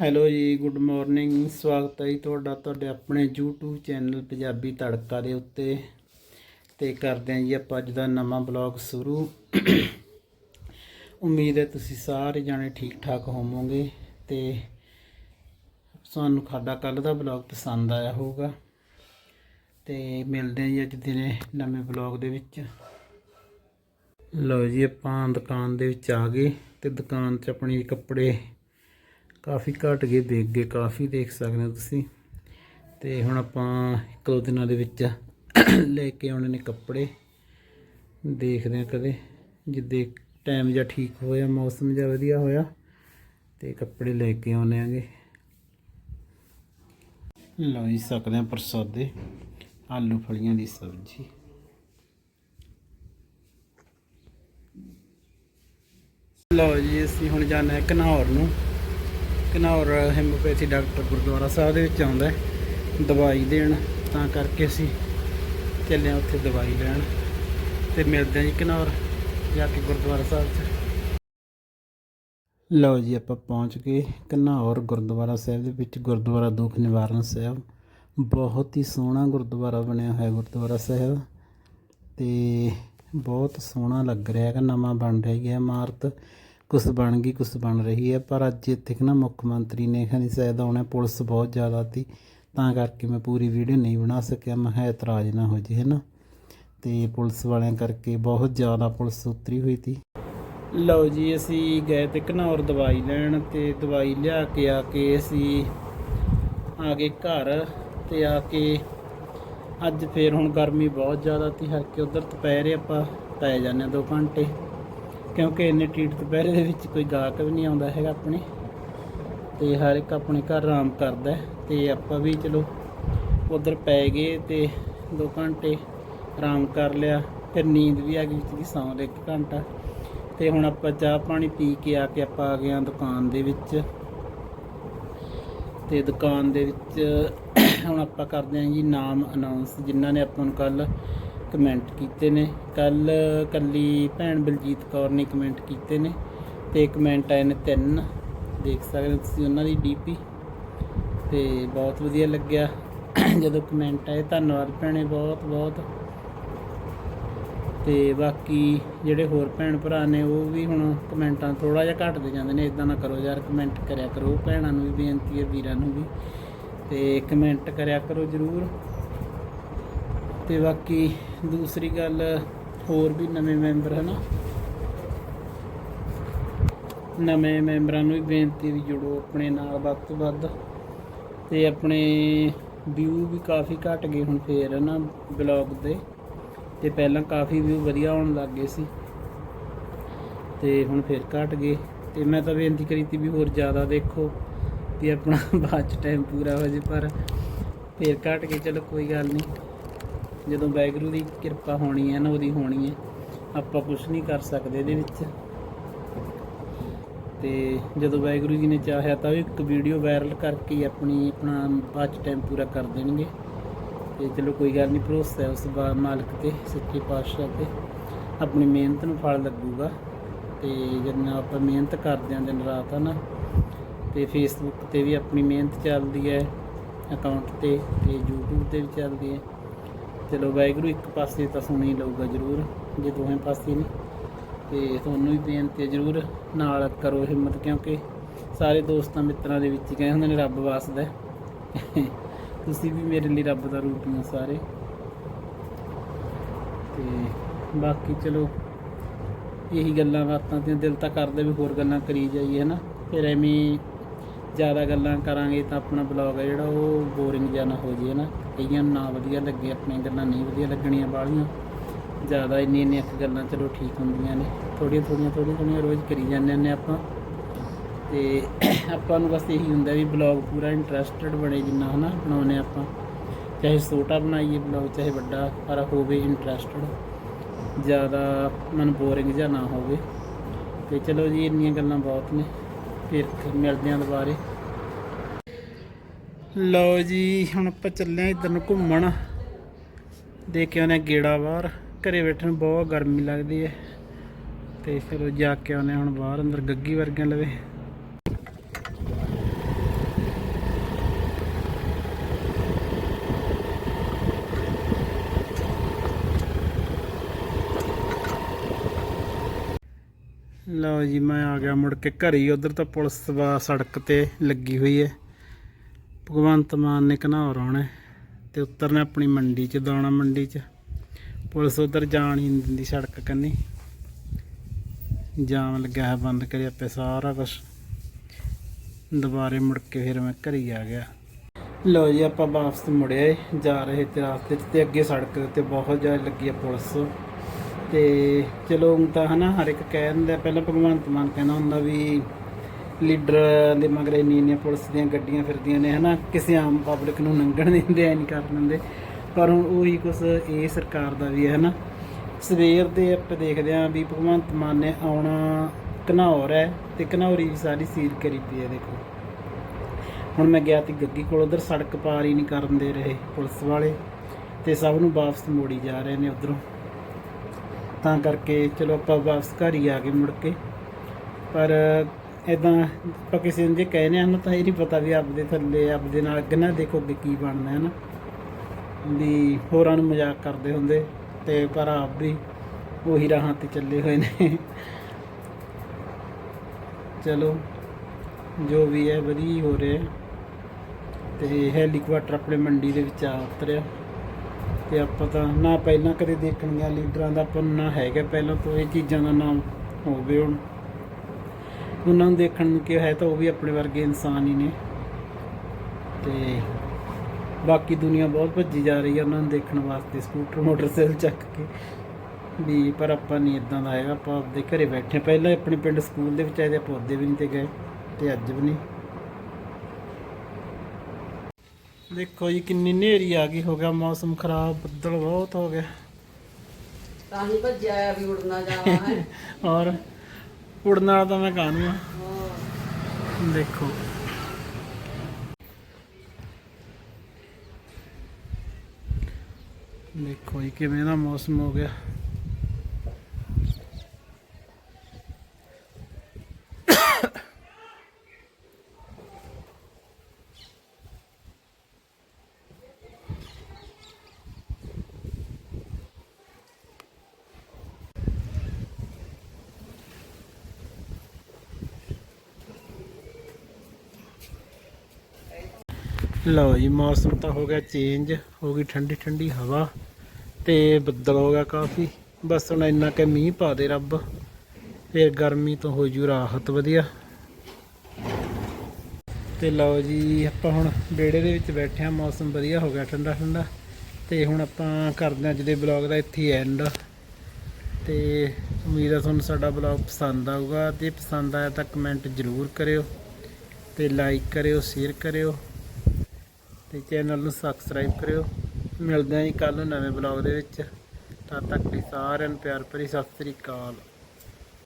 Hello ਜੀ, good morning. ਸਵਾਗਤ ਹੈ ਜੀ ਤੁਹਾਡਾ, ਤੁਹਾਡੇ ਆਪਣੇ YouTube ਚੈਨਲ ਪੰਜਾਬੀ ਤੜਕਾ ਦੇ ਉੱਤੇ। ਤੇ ਕਰਦੇ ਹਾਂ ਜੀ ਆਪਾਂ ਅੱਜ ਦਾ ਨਵਾਂ ਬਲੌਗ ਸ਼ੁਰੂ। ਉਮੀਦ ਹੈ ਤੁਸੀਂ ਸਾਰੇ ਜਾਣੇ ਠੀਕ ਠਾਕ ਹੋਵੋਗੇ ਤੇ ਸਾਨੂੰ ਸਾਡਾ ਕੱਲ ਦਾ ਬਲੌਗ ਪਸੰਦ ਆਇਆ ਹੋਊਗਾ। ਤੇ ਮਿਲਦੇ ਹਾਂ ਜੀ ਅੱਜ ਦਿਨੇ ਨਵੇਂ ਬਲੌਗ ਦੇ ਵਿੱਚ। ਲਓ ਜੀ, ਆਪਾਂ ਦੁਕਾਨ ਦੇ ਵਿੱਚ ਆ ਗਏ ਤੇ ਦੁਕਾਨ 'ਚ ਆਪਣੇ ਕੱਪੜੇ ਕਾਫੀ ਘਟ ਗਏ, ਦੇਖ ਗਏ, ਕਾਫੀ ਦੇਖ ਸਕਦੇ ਹੋ ਤੁਸੀਂ। ਤੇ ਹੁਣ ਆਪਾਂ ਇੱਕ ਦੋ ਦਿਨਾਂ ਦੇ ਵਿੱਚ ਲੈ ਕੇ ਆਉਣੇ ਨੇ ਕੱਪੜੇ। ਦੇਖਦੇ ਹਾਂ ਕਦੇ, ਜਿੱਦੇ ਟਾਈਮ ਜਾਂ ਠੀਕ ਹੋਇਆ, ਮੌਸਮ ਜਾਂ ਵਧੀਆ ਹੋਇਆ, ਤੇ ਕੱਪੜੇ ਲੈ ਕੇ ਆਉਣੇ ਆਂਗੇ। ਲਓ ਜੀ, ਸਕਦੇ ਹਾਂ ਪ੍ਰਸਾਦੇ, ਆਲੂ ਫਲੀਆਂ ਦੀ ਸਬਜ਼ੀ। ਲਓ ਜੀ, ਅਸੀਂ ਹੁਣ ਜਾਣਾ ਹੈ ਘਨੌਰ ਨੂੰ। ਘਨੌਰ ਹੈਮੋਪੈਥੀ ਡਾਕਟਰ ਗੁਰਦੁਆਰਾ ਸਾਹਿਬ ਦੇ ਵਿੱਚ ਆਉਂਦਾ ਦਵਾਈ ਦੇਣ, ਤਾਂ ਕਰਕੇ ਅਸੀਂ ਚੱਲੇ ਹਾਂ ਉੱਥੇ ਦਵਾਈ ਲੈਣ ਤੇ ਮਿਲਦੇ ਹਾਂ ਜੀ ਘਨੌਰ ਜਾ ਕੇ ਗੁਰਦੁਆਰਾ ਸਾਹਿਬ 'ਚ। ਲਓ ਜੀ ਆਪਾਂ ਪਹੁੰਚ ਗਏ ਘਨੌਰ ਗੁਰਦੁਆਰਾ ਸਾਹਿਬ ਦੇ ਵਿੱਚ, ਗੁਰਦੁਆਰਾ ਦੁੱਖ ਨਿਵਾਰਨ ਸਾਹਿਬ। ਬਹੁਤ ਹੀ ਸੋਹਣਾ ਗੁਰਦੁਆਰਾ ਬਣਿਆ ਹੋਇਆ ਗੁਰਦੁਆਰਾ ਸਾਹਿਬ ਤੇ ਬਹੁਤ ਸੋਹਣਾ ਲੱਗ ਰਿਹਾ ਹੈਗਾ, ਨਵਾਂ ਬਣ ਰਿਹਾ ਗਿਆ ਇਮਾਰਤ ਕੁਛ ਬਣ ਗਈ, ਕੁਛ ਬਣ ਰਹੀ ਹੈ। ਪਰ ਅੱਜ ਇੱਥੇ ਕਿ ਨਾ ਮੁੱਖ ਮੰਤਰੀ ਨੇ ਖਣੀ ਸ਼ਾਇਦ ਆਉਣਾ, ਪੁਲਿਸ ਬਹੁਤ ਜ਼ਿਆਦਾ ਤੀ ਤਾਂ ਕਰਕੇ ਮੈਂ ਪੂਰੀ ਵੀਡੀਓ ਨਹੀਂ ਬਣਾ ਸਕਿਆ। ਮੈਂ ਕਿਹਾ ਇਤਰਾਜ਼ ਨਾ ਹੋ ਜੇ ਹੈ ਨਾ ਤੇ ਪੁਲਿਸ ਵਾਲਿਆਂ ਕਰਕੇ ਬਹੁਤ ਜ਼ਿਆਦਾ ਪੁਲਿਸ ਉਤਰੀ ਹੋਈ ਤੀ ਲਓ ਜੀ, ਅਸੀਂ ਗਏ ਤੇ ਘਨੌਰ ਦਵਾਈ ਲੈਣ ਤੇ ਦਵਾਈ ਲਿਆ ਕੇ ਆ ਕੇ ਅਸੀਂ ਆ ਗਏ ਘਰ ਤੇ ਆ ਕੇ ਅੱਜ ਫੇਰ ਹੁਣ ਗਰਮੀ ਬਹੁਤ ਜ਼ਿਆਦਾ ਤੀ ਹੱਕੇ ਉਧਰ ਦੁਪਹਿਰੇ ਆਪਾਂ ਪੈ ਜਾਂਦੇ ਹਾਂ 2 ਘੰਟੇ। ਕਿਉਂਕਿ ਇੰਨੇ ਟੀਟ ਦੁਪਹਿਰੇ ਦੇ ਵਿੱਚ ਕੋਈ ਗਾਹਕ ਵੀ ਨਹੀਂ ਆਉਂਦਾ ਹੈਗਾ ਆਪਣੇ। ਤੇ ਹਰ ਇੱਕ ਆਪਣੇ ਘਰ ਆਰਾਮ ਕਰਦਾ ਹੈ ਤੇ ਆਪਾਂ ਵੀ ਚਲੋ ਉਧਰ ਪੈ ਗਏ ਤੇ 2 ਘੰਟੇ ਆਰਾਮ ਕਰ ਲਿਆ ਫਿਰ ਨੀਂਦ ਵੀ ਆ ਗਈ ਸੀ ਸੌਂ ਲਿਆ ਇੱਕ ਘੰਟਾ। ਤੇ ਹੁਣ ਆਪਾਂ ਚਾਹ ਪਾਣੀ ਪੀ ਕੇ ਆ ਕੇ ਆਪਾਂ ਆ ਗਏ ਹਾਂ ਦੁਕਾਨ ਦੇ ਵਿੱਚ। ਤੇ ਦੁਕਾਨ ਦੇ ਵਿੱਚ ਹੁਣ ਆਪਾਂ ਕਰਦੇ ਹਾਂ ਜੀ ਨਾਮ ਅਨਾਉਂਸ ਜਿਨ੍ਹਾਂ ਨੇ ਆਪਾਂ ਨੂੰ ਕੱਲ ਕਮੈਂਟ ਕੀਤੇ ਨੇ। ਕੱਲ ਕੱਲੀ ਭੈਣ ਬਲਜੀਤ ਕੌਰ ਨੇ ਕਮੈਂਟ ਕੀਤੇ ਨੇ ਤੇ ਕਮੈਂਟ ਆਏ ਨੇ ਤਿੰਨ। ਦੇਖ ਸਕਦੇ ਤੁਸੀਂ ਉਹਨਾਂ ਦੀ ਡੀਪੀ ਤੇ ਬਹੁਤ ਵਧੀਆ ਲੱਗਿਆ। ਜਦੋਂ ਕਮੈਂਟ ਆਏ, ਧੰਨਵਾਦ ਭੈਣੇ ਬਹੁਤ ਬਹੁਤ। ਤੇ ਬਾਕੀ ਜਿਹੜੇ ਹੋਰ ਭੈਣ ਭਰਾ ਨੇ, ਉਹ ਵੀ ਹੁਣ ਕਮੈਂਟਾਂ ਥੋੜਾ ਜਿਹਾ ਘਟਦੇ ਜਾਂਦੇ ਨੇ। ਇਦਾਂ ਨਾ ਕਰੋ ਯਾਰ ਕਮੈਂਟ ਕਰਿਆ ਕਰੋ। ਭੈਣਾਂ ਨੂੰ ਵੀ ਬੇਨਤੀ ਹੈ, ਵੀਰਾਂ ਨੂੰ ਵੀ। ਤੇ ਕਮੈਂਟ ਕਰਿਆ ਕਰੋ ਜਰੂਰ। ਤੇ ਬਾਕੀ ਦੂਸਰੀ ਗੱਲ ਹੋਰ ਵੀ ਨਵੇਂ ਮੈਂਬਰ, ਹਨਾ? ਨਵੇਂ ਮੈਂਬਰਾਂ ਨੂੰ ਵੀ ਬੇਨਤੀ ਵੀ ਜੁੜੋ ਆਪਣੇ ਨਾਲ ਵੱਧ ਤੋਂ ਵੱਧ ਤੇ ਆਪਣੇ ਵਿਊ ਵੀ ਕਾਫੀ ਘਟ ਗਏ ਹੁਣ ਫੇਰ ਨਾ ਬਲੌਗ ਦੇ। ਤੇ ਪਹਿਲਾਂ ਕਾਫੀ ਵਿਊ ਵਧੀਆ ਆਉਣ ਲੱਗ ਗਏ ਸੀ। ਤੇ ਹੁਣ ਫੇਰ ਘਟ ਗਏ। ਤੇ ਮੈਂ ਤਾਂ ਬੇਨਤੀ ਕਰੀ ਤੀ ਵੀ ਹੋਰ ਜ਼ਿਆਦਾ ਦੇਖੋ ਵੀ ਆਪਣਾ ਬਾਅਦ ਚ ਟਾਈਮ ਪੂਰਾ ਹੋ ਜੇ, ਪਰ ਫੇਰ ਘਟ ਗਏ। ਚਲੋ ਕੋਈ ਗੱਲ ਨਹੀਂ ਜਦੋਂ ਵਾਹਿਗੁਰੂ ਦੀ ਕਿਰਪਾ ਹੋਣੀ ਹੈ ਨਾ, ਉਹਦੀ ਹੋਣੀ ਹੈ, ਆਪਾਂ ਕੁਝ ਨਹੀਂ ਕਰ ਸਕਦੇ ਇਹਦੇ ਵਿੱਚ। ਤੇ ਜਦੋਂ ਵਾਹਿਗੁਰੂ ਜੀ ਨੇ ਚਾਹਿਆ ਤਾਂ ਉਹ ਇੱਕ ਵੀਡੀਓ ਵਾਇਰਲ ਕਰਕੇ ਆਪਣੀ, ਆਪਣਾ ਬਾਅਦ ਟਾਈਮ ਪੂਰਾ ਕਰ ਦੇਣਗੇ। ਤੇ ਚਲੋ ਕੋਈ ਗੱਲ ਨਹੀਂ, ਭਰੋਸਾ ਹੈ ਉਸ ਬਾ, ਮਾਲਕ ਤੇ, ਸੱਚੇ ਪਾਤਸ਼ਾਹ ਤੇ। ਆਪਣੀ ਮਿਹਨਤ ਨੂੰ ਫਲ ਲੱਗੂਗਾ। ਤੇ ਜਦੋਂ ਆਪਾਂ ਮਿਹਨਤ ਕਰਦੇ ਆਂ ਦਿਨ ਰਾਤ, ਹਨਾ। ਤੇ ਫੇਸਬੁੱਕ ਤੇ ਵੀ ਆਪਣੀ ਮਿਹਨਤ ਚੱਲਦੀ ਹੈ ਅਕਾਊਂਟ ਤੇ ਤੇ YouTube ਤੇ ਵੀ ਚੱਲਦੀ ਹੈ। ਚਲੋ ਵਾਹਿਗੁਰੂ, ਇੱਕ ਪਾਸੇ ਤਾਂ ਸੁਣੀ ਲਊਗਾ ਜ਼ਰੂਰ, ਜੇ ਦੋਵੇਂ ਪਾਸੇ ਨੇ। ਤੇ ਤੁਹਾਨੂੰ ਵੀ ਬੇਨਤੀ ਹੈ ਜ਼ਰੂਰ ਨਾਲ ਕਰੋ ਹਿੰਮਤ, ਕਿਉਂਕਿ ਸਾਰੇ ਦੋਸਤਾਂ ਮਿੱਤਰਾਂ ਦੇ ਵਿੱਚ ਕਹਿੰਦੇ ਹੁੰਦੇ ਨੇ, ਰੱਬ ਵਾਸਦਾ ਤੁਸੀਂ ਵੀ ਮੇਰੇ ਲਈ ਰੱਬ ਦਾ ਰੂਪ ਹੋ ਸਾਰੇ। ਤੇ ਬਾਕੀ ਚਲੋ, ਇਹੀ ਗੱਲਾਂ ਬਾਤਾਂ ਤੇ ਦਿਲ ਤਾਂ ਕਰਦਾ ਵੀ ਹੋਰ ਗੱਲਾਂ ਕਰੀ ਜਾਈਏ, ਹਨਾ। ਫਿਰ ਐਵੇਂ ਜ਼ਿਆਦਾ ਗੱਲਾਂ ਕਰਾਂਗੇ ਤਾਂ ਆਪਣਾ ਬਲੌਗ ਹੈ ਜਿਹੜਾ, ਉਹ ਬੋਰਿੰਗ ਜਿਹਾ ਨਾ ਹੋ ਜੇ ਹਨਾ। ਕਈਆਂ ਨੂੰ ਨਾ ਵਧੀਆ ਲੱਗੇ, ਆਪਣੀਆਂ ਗੱਲਾਂ ਨਹੀਂ ਵਧੀਆ ਲੱਗਣੀਆਂ ਬਾਹਲੀਆਂ। ਜ਼ਿਆਦਾ ਇੰਨੀਆਂ ਇੰਨੀਆਂ ਕੁ ਗੱਲਾਂ ਚਲੋ ਠੀਕ ਹੁੰਦੀਆਂ ਨੇ। ਥੋੜੀਆਂ ਥੋੜੀਆਂ ਥੋੜੀਆਂ ਥੋੜੀਆਂ ਰੋਜ਼ ਕਰੀ ਜਾਂਦੇ ਨੇ ਆਪਾਂ। ਤੇ ਆਪਾਂ ਨੂੰ ਬਸ ਇਹੀ ਹੁੰਦਾ ਵੀ ਬਲੌਗ ਪੂਰਾ ਇੰਟਰਸਟਡ ਬਣੇ ਜਿੰਨਾ, ਹਨਾ ਬਣਾਉਨੇ ਆਪਾਂ। ਚਾਹੇ ਛੋਟਾ ਬਣਾਈਏ ਬਲੌਗ ਚਾਹੇ ਵੱਡਾ ਪਰ ਹੋਵੇ ਇੰਟਰਸਟਡ ਜ਼ਿਆਦਾ ਮਨ ਬੋਰਿੰਗ ਜਾਂ ਨਾ ਹੋਵੇ। ਤੇ ਚਲੋ ਜੀ, ਇੰਨੀਆਂ ਗੱਲਾਂ ਬਹੁਤ ਨੇ। ਫਿਰ ਮਿਲਦੇ ਆਂ ਦੁਬਾਰੇ। ਲਓ ਜੀ, ਹੁਣ ਆਪਾਂ ਚੱਲੇ ਆ ਇਧਰ ਨੂੰ ਘੁੰਮਣ। ਦੇ ਕੇ ਉਹਨੇ ਗੇੜਾ ਬਾਹਰ। ਘਰੇ ਬੈਠੇ ਨੂੰ ਬਹੁਤ ਗਰਮੀ ਲੱਗਦੀ ਹੈ ਤੇ ਚਲੋ ਜਾ ਕੇ ਆਉਨੇ ਹੁਣ ਬਾਹਰ, ਅੰਦਰ ਗੱਗੀ ਵਰਗੀਆਂ ਲਵੇ। ਲਓ ਜੀ, ਮੈਂ ਆ ਗਿਆ ਮੁੜ ਕੇ ਘਰ। ਹੀ ਉਧਰ ਤਾਂ ਪੁਲਿਸ ਸੜਕ ਤੇ ਲੱਗੀ ਹੋਈ ਹੈ ਭਗਵੰਤ ਮਾਨ ਨੇ ਘਨੌਰ ਆਉਣਾ ਹੈ ਤੇ ਉਤਰਨਾ ਆਪਣੀ ਮੰਡੀ ਚ, ਦਾਣਾ ਮੰਡੀ ਚ। ਪੁਲਿਸ ਉਧਰ ਜਾਣ ਹੀ ਨਹੀਂ ਦਿੰਦੀ ਸੜਕ ਕੰਨੀ। ਜਾਮ ਲੱਗਿਆ ਹੈ ਬੰਦ ਕਰਿਆ ਆਪੇ ਸਾਰਾ ਕੁਝ ਦੁਬਾਰੇ ਮੁੜ ਕੇ ਫਿਰ ਮੈਂ ਘਰੇ ਹੀ ਆ ਗਿਆ। ਲਓ ਜੀ, ਆਪਾਂ ਵਾਪਸ ਮੁੜਿਆ ਏ, ਜਾ ਰਹੇ ਤੇ ਰਾਸਤੇ 'ਚ ਤੇ ਅੱਗੇ ਸੜਕ ਦੇ ਉੱਤੇ ਬਹੁਤ ਜ਼ਿਆਦਾ ਲੱਗੀ ਆ ਪੁਲਿਸ। ਤੇ ਚਲੋ, ਊਂ ਤਾਂ ਹਨਾ, ਹਰ ਇੱਕ ਕਹਿ ਦਿੰਦਾ, ਪਹਿਲਾਂ ਭਗਵੰਤ ਮਾਨ ਕਹਿੰਦਾ ਹੁੰਦਾ ਵੀ ਲੀਡਰ ਦੇ ਮਗਰ ਇੰਨੀ ਇੰਨੀਆਂ ਪੁਲਿਸ ਦੀਆਂ ਗੱਡੀਆਂ ਫਿਰਦੀਆਂ ਨੇ, ਹਨਾ? ਕਿਸੇ ਆਮ ਪਬਲਿਕ ਨੂੰ ਲੰਘਣ ਦਿੰਦੇ, ਐ ਨਹੀਂ ਕਰਨ ਦਿੰਦੇ। ਪਰ ਹੁਣ ਉਹੀ ਕੁਛ ਇਹ ਸਰਕਾਰ ਦਾ ਵੀ ਹੈ, ਹਨਾ? ਸਵੇਰ ਦੇ ਆਪਾਂ ਦੇਖਦੇ ਆਂ ਵੀ ਭਗਵੰਤ ਮਾਨ ਨੇ ਆਉਣਾ ਘਨੌਰ ਹੈ ਤੇ ਘਨੌਰੀ ਵੀ ਸਾਰੀ ਸੀਲ ਕਰੀ ਪਈ ਹੈ, ਦੇਖੋ। ਹੁਣ ਮੈਂ ਗਿਆ ਤੇ ਗੱਗੀ ਕੋਲ, ਉਧਰ ਸੜਕ ਪਾਰ ਹੀ ਨਹੀਂ ਕਰਨ ਦੇ ਰਹੇ ਪੁਲਿਸ ਵਾਲੇ ਤੇ ਸਭ ਨੂੰ ਵਾਪਸ ਮੋੜੀ ਜਾ ਰਹੇ ਨੇ ਉਧਰੋਂ। ਤਾਂ ਕਰਕੇ ਚਲੋ ਆਪਾਂ ਵਾਪਸ ਘਰ ਹੀ ਆ ਗਏ ਮੁੜ ਕੇ। ਪਰ ਇਦਾਂ ਆਪਾਂ ਕਿਸੇ ਨੂੰ ਜੇ ਕਹਿੰਦੇ ਹਨ ਤਾਂ ਇਹ ਨਹੀਂ ਪਤਾ ਵੀ ਆਪਦੇ ਥੱਲੇ, ਆਪਦੇ ਨਾਲ ਅੱਗੇ ਨਾ ਦੇਖੋ ਅੱਗੇ ਕੀ ਬਣਨਾ ਹੈ ਨਾ ਵੀ ਹੋਰਾਂ ਨੂੰ ਮਜ਼ਾਕ ਕਰਦੇ ਹੁੰਦੇ, ਤੇ ਪਰ ਆਪ ਵੀ ਉਹੀ ਰਾਹਾਂ ਤੇ ਚੱਲੇ ਹੋਏ ਨੇ। ਚਲੋ, ਜੋ ਵੀ ਹੈ, ਵਧੀਆ ਹੋ ਰਿਹਾ ਹੈ। ਤੇ ਹੈਲੀਕਾਪਟਰ ਆਪਣੇ ਮੰਡੀ ਦੇ ਵਿੱਚ ਆ ਉਤਰਿਆ। ਤੇ ਆਪਾਂ ਤਾਂ ਨਾ ਪਹਿਲਾਂ ਕਦੇ ਦੇਖਣ ਲੀਡਰਾਂ ਦਾ, ਆਪਾਂ ਨੂੰ ਨਾ ਹੈਗਾ ਪਹਿਲਾਂ ਤੋਂ, ਇਹ ਚੀਜ਼ਾਂ ਦਾ ਨਾਮ ਹੋਵੇ ਹੁਣ। ਉਹਨਾਂ ਨੂੰ ਦੇਖਣ ਨੂੰ ਕੀ ਹੈ ਤਾਂ ਉਹ ਵੀ ਆਪਣੇ ਵਰਗੇ ਇਨਸਾਨ ਹੀ ਨੇ। ਤੇ ਬਾਕੀ ਦੁਨੀਆ ਬਹੁਤ ਭੱਜੀ ਜਾ ਰਹੀ ਹੈ ਉਹਨਾਂ ਨੂੰ ਦੇਖਣ ਵਾਸਤੇ ਸਕੂਟਰ ਮੋਟਰਸਾਈਕਲ ਚੱਕ ਕੇ। ਵੀ ਪਰ ਆਪਾਂ ਨਹੀਂ ਇਦਾਂ ਦਾ ਹੈਗਾ ਆਪਾਂ ਆਪਦੇ ਘਰੇ ਬੈਠੇ। ਪਹਿਲਾਂ ਆਪਣੇ ਪਿੰਡ ਸਕੂਲ ਦੇ ਵਿੱਚ ਆਏ ਤੇ ਆਪਾਂ ਉਹਦੇ ਵੀ ਨਹੀਂ ਤੇ ਗਏ ਤੇ ਅੱਜ ਵੀ ਨਹੀਂ। ਦੇਖੋ ਜੀ ਕਿੰਨੀ ਹਨੇਰੀ ਆ ਗਈ ਹੋ ਗਿਆ ਮੌਸਮ ਖਰਾਬ ਬੱਦਲ ਬਹੁਤ ਹੋ ਗਿਆ। ਤਾਂ ਹੀ ਭੱਜਿਆ ਆ ਵੀ ਉੜਨਾ ਜਾਵਾ ਹੈ। ਔਰ ਉੜਨ ਵਾਲਾ ਤਾਂ ਮੈਂ ਕਾਹਨੂੰ ਆ? ਦੇਖੋ। ਦੇਖੋ ਜੀ ਕਿਵੇਂ ਦਾ ਮੌਸਮ ਹੋ ਗਿਆ। ਲਓ ਜੀ, ਮੌਸਮ ਤਾਂ ਹੋ ਗਿਆ ਚੇਂਜ ਹੋ ਗਈ ਠੰਡੀ ਠੰਡੀ ਹਵਾ ਤੇ ਬੱਦਲ ਹੋ ਗਿਆ ਕਾਫੀ। ਬਸ ਹੁਣ ਇੰਨਾ ਕਿ ਮੀਂਹ ਪਾ ਦੇ ਰੱਬ, ਫਿਰ ਗਰਮੀ ਤੋਂ ਹੋ ਜੂ ਰਾਹਤ ਵਧੀਆ। ਤੇ ਲਓ ਜੀ, ਆਪਾਂ ਹੁਣ ਵਿਹੜੇ ਦੇ ਵਿੱਚ ਬੈਠੇ ਆ ਮੌਸਮ ਵਧੀਆ ਹੋ ਗਿਆ ਠੰਡਾ ਠੰਡਾ। ਤੇ ਹੁਣ ਆਪਾਂ ਕਰਦੇ ਹਾਂ ਅੱਜ ਦੇ ਬਲੌਗ ਦਾ ਇੱਥੇ ਐਂਡ ਤੇ ਉਮੀਦ ਆ ਤੁਹਾਨੂੰ ਸਾਡਾ ਬਲੌਗ ਪਸੰਦ ਆਊਗਾ ਜੇ ਪਸੰਦ ਆਇਆ ਤਾਂ ਕਮੈਂਟ ਜ਼ਰੂਰ ਕਰਿਓ ਤੇ ਲਾਈਕ ਕਰਿਓ ਸ਼ੇਅਰ ਕਰਿਓ। ਤੇ ਚੈਨਲ ਨੂੰ ਸਬਸਕ੍ਰਾਈਬ ਕਰਿਓ। ਮਿਲਦੇ ਹਾਂ ਜੀ ਕੱਲ ਨੂੰ ਨਵੇਂ ਬਲੌਗ ਦੇ ਵਿੱਚ। ਤਦ ਤੱਕ ਲਈ ਸਾਰਿਆਂ ਨੂੰ ਪਿਆਰ ਭਰੀ ਸਤਿ ਸ੍ਰੀ ਅਕਾਲ।